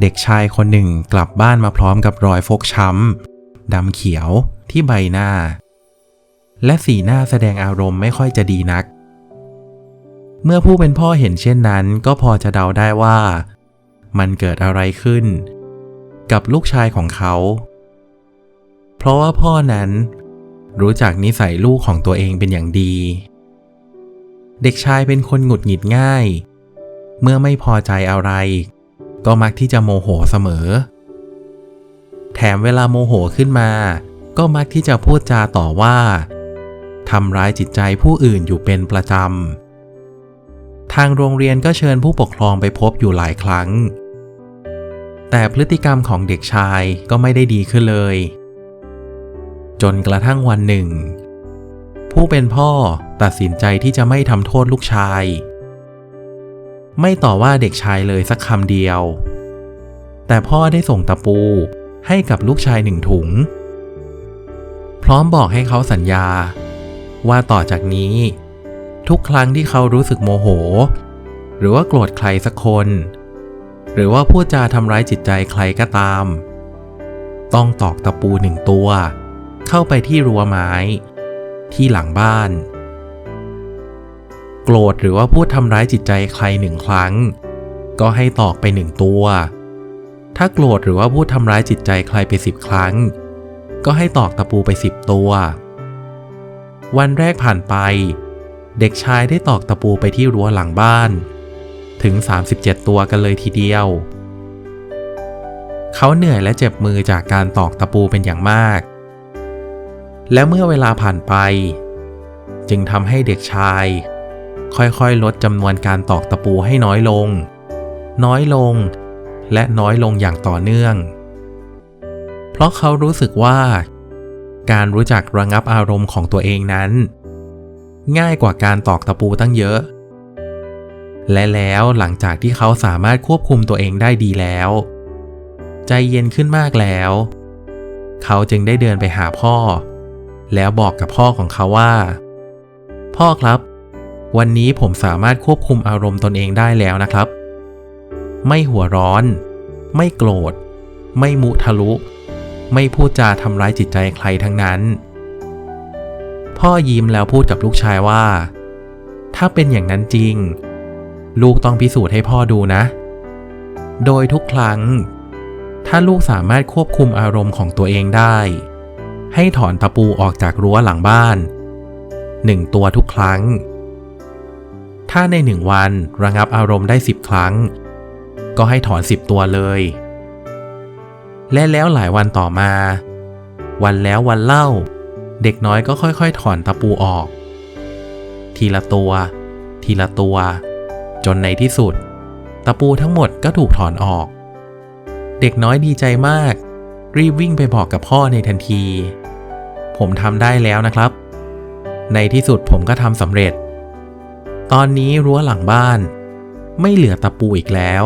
เด็กชายคนหนึ่งกลับบ้านมาพร้อมกับรอยฟกช้ำดำเขียวที่ใบหน้า และสีหน้าแสดงอารมณ์ไม่ค่อยจะดีนัก เมื่อผู้เป็นพ่อเห็นเช่นนั้น ก็พอจะเดาได้ว่า มันเกิดอะไรขึ้น กับลูกชายของเขา เพราะว่าพ่อนั้นรู้จักนิสัยลูกของตัวเองเป็นอย่างดี เด็กชายเป็นคนหงุดหงิดง่าย เมื่อไม่พอใจอะไร ก็มักที่จะโมโหเสมอ แถมเวลาโมโหขึ้นมา ก็มักที่จะพูดจาต่อว่าทำร้ายจิตใจผู้อื่นอยู่เป็นประจำ ทางโรงเรียนก็เชิญผู้ปกครองไปพบอยู่หลายครั้ง แต่พฤติกรรมของเด็กชายก็ไม่ได้ดีขึ้นเลย จนกระทั่งวันหนึ่ง ผู้เป็นพ่อตัดสินใจที่จะไม่ทำโทษลูกชาย ไม่ต่อว่าเด็กชายเลยสักคำเดียว แต่พ่อได้ส่งตะปูให้กับลูกชายหนึ่งถุง พร้อมบอกให้เขาสัญญา ว่าต่อจากนี้ ทุกครั้งที่เขารู้สึกโมโห หรือว่าโกรธใครสักคน หรือว่าพูดจาทำร้ายจิตใจใครก็ตาม ต้องตอกตะปูหนึ่งตัว เข้าไปที่รั้วไม้ ที่หลังบ้าน โกรธหรือว่าพูดทำร้ายจิตใจใครหนึ่งครั้ง ก็ให้ตอกไปหนึ่งตัว ถ้าโกรธหรือว่าพูดทำร้ายจิตใจใครไปสิบครั้ง ก็ให้ตอกตะปูไปสิบตัว วันแรกผ่านไป เด็กชายได้ตอกตะปูไปที่รั้วหลังบ้าน ถึง 37 ตัวกันเลยทีเดียว เขาเหนื่อยและเจ็บมือจากการตอกตะปูเป็นอย่างมาก และเมื่อเวลาผ่านไปจึงทำให้เด็กชาย ค่อยๆ ลดจำนวนการตอกตะปูให้น้อยลง น้อยลง และน้อยลงอย่างต่อเนื่อง เพราะเขารู้สึกว่า การรู้จักระงับอารมณ์ของตัวเองนั้น ง่ายกว่าการตอกตะปูตั้งเยอะ และแล้วหลังจากที่เขาสามารถควบคุมตัวเองได้ดีแล้ว ใจเย็นขึ้นมากแล้ว เขาจึงได้เดินไปหาพ่อ แล้วบอกกับพ่อของเขาว่า พ่อครับ วันนี้ผมสามารถควบคุมอารมณ์ตนเองได้แล้วนะครับ ไม่หัวร้อน ไม่โกรธ ไม่มุทะลุ ไม่พูดจาทำร้ายจิตใจใครทั้งนั้น พ่อยิ้มแล้วพูดกับลูกชายว่า ถ้าเป็นอย่างนั้นจริง ลูกต้องพิสูจน์ให้พ่อดูนะ โดยทุกครั้ง ถ้าลูกสามารถควบคุมอารมณ์ของตัวเองได้ ให้ถอนตะปูออกจากรั้วหลังบ้านหนึ่งตัวทุกครั้ง ถ้าในหนึ่งวันระงับอารมณ์ได้สิบครั้ง ก็ให้ถอนสิบตัวเลย และแล้วหลายวันต่อมา วันแล้ววันเล่า เด็กน้อยก็ค่อยๆ ถอนตะปูออก ทีละตัว ทีละตัว จนในที่สุด ตะปูทั้งหมดก็ถูกถอนออก เด็กน้อยดีใจมาก รีบวิ่งไปบอกกับพ่อในทันที ผมทำได้แล้วนะครับ ในที่สุดผมก็ทำสำเร็จ ตอนนี้รั้วหลังบ้าน ไม่เหลือตะปูอีกแล้ว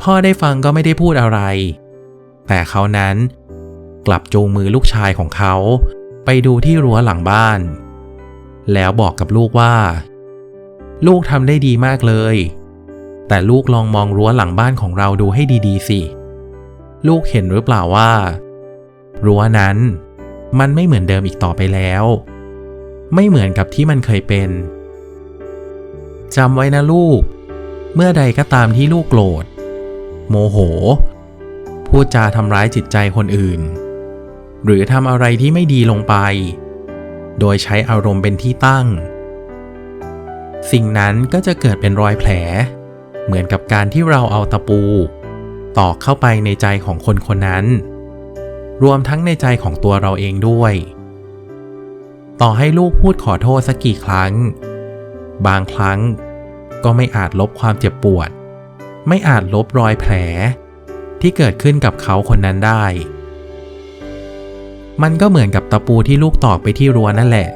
พ่อได้ฟังก็ไม่ได้พูดอะไร แต่เขานั้นกลับจูงมือลูกชายของเขาไปดูที่รั้วหลังบ้าน แล้วบอกกับลูกว่า ลูกทำได้ดีมากเลย แต่ลูกลองมองรั้วหลังบ้านของเราดูให้ดีๆสิ ลูกเห็นหรือเปล่าว่า รั้วนั้นมันไม่เหมือนเดิมอีกต่อไปแล้ว ไม่เหมือนกับที่มันเคยเป็น จำไว้นะลูก เมื่อใดก็ตามที่ลูกโกรธ โมโห พูดจาทำร้ายจิตใจคนอื่น หรือทำอะไรที่ไม่ดีลงไป โดยใช้อารมณ์เป็นที่ตั้ง สิ่งนั้นก็จะเกิดเป็นรอยแผล เหมือนกับการที่เราเอาตะปู ตอกเข้าไปในใจของคนคนนั้น รวมทั้งในใจของตัวเราเองด้วย ต่อให้ลูกพูดขอโทษสักกี่ครั้ง บางครั้ง ก็ไม่อาจลบความเจ็บปวด ไม่อาจลบรอยแผล ที่เกิดขึ้นกับเขาคนนั้นได้ มันก็เหมือนกับตะปูที่ลูกตอกไปที่รั้วนั่นแหละ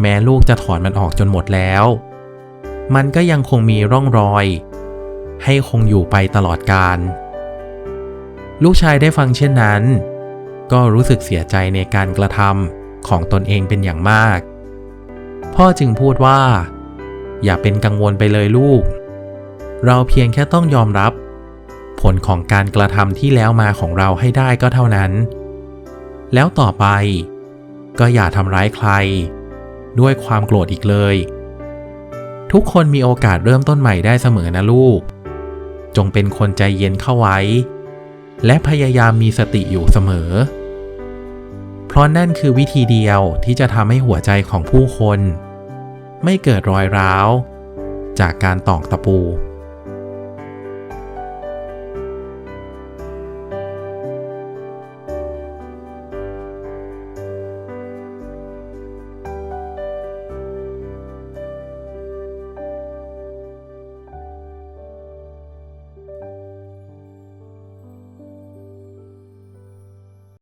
แม้ลูกจะถอนมันออกจนหมดแล้ว มันก็ยังคงมีร่องรอย ให้คงอยู่ไปตลอดกาลลูกชายได้ฟังเช่นนั้น ก็รู้สึกเสียใจในการกระทำของตนเองเป็นอย่างมาก พ่อจึงพูดว่า อย่าเป็นกังวลไปเลยลูก เราเพียงแค่ต้องยอมรับ ผลของการกระทำที่แล้วมาของเราให้ได้ก็เท่านั้น แล้วต่อไป ก็อย่าทำร้ายใคร ด้วยความโกรธอีกเลย ทุกคนมีโอกาสเริ่มต้นใหม่ได้เสมอนะลูก จงเป็นคนใจเย็นเข้าไว้ และพยายามมีสติอยู่เสมอ เพราะนั่นคือวิธีเดียวที่จะทำให้หัวใจของผู้คน ไม่เกิดรอยร้าว จากการตอกตะปู